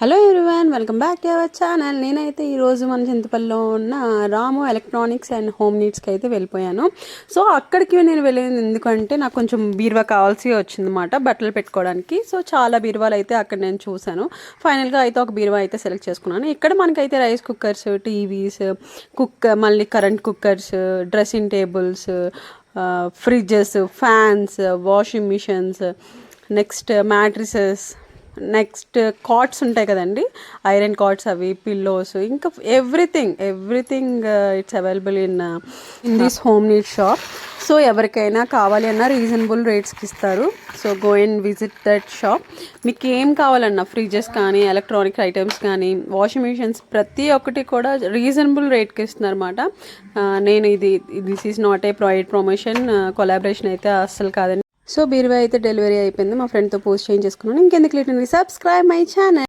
Hello everyone welcome back to our channel నేనైతే ఈరోజు మన చింతపల్లిలో ఉన్న రాము ఎలక్ట్రానిక్స్ అండ్ హోమ్ నీడ్స్కి అయితే వెళ్ళిపోయాను. సో అక్కడికి నేను వెళ్ళింది ఎందుకంటే నాకు కొంచెం బీరువా కావాల్సి వచ్చిందన్నమాట బట్టలు పెట్టుకోవడానికి. సో చాలా బీరువాలు అయితే అక్కడ నేను చూశాను. ఫైనల్గా అయితే ఒక బీరువా అయితే సెలెక్ట్ చేసుకున్నాను. ఇక్కడ మనకైతే రైస్ కుక్కర్స్ టీవీస్ కుక్ మళ్ళీ current cookers dressing tables fridges fans washing machines next mattresses next cots ఉంటాయి కదండి. ఐరన్ కాట్స్ అవి పిల్లోస్ ఇంకా everything everything it's available in in this home need shop so ఎవరికైనా కావాలి అన్న రీజనబుల్ రేట్స్కి ఇస్తారు. So go and visit that shop మీకు ఏం కావాలన్నా ఫ్రిడ్జెస్ కానీ ఎలక్ట్రానిక్ ఐటమ్స్ కానీ వాషింగ్ మిషన్స్ ప్రతి ఒక్కటి కూడా రీజనబుల్ రేట్కి ఇస్తున్నారు అనమాట uh, నేను ఇది this is not a private promotion collaboration అయితే అస్సలు కాదండి. సో బీరువా అయితే డెలివరీ అయిపోయింది. మా ఫ్రెండ్తో పోస్ట్ చేయించేసుకున్నాను. ఇంకెందుకు లేటండి సబ్స్క్రైబ్ మై ఛానల్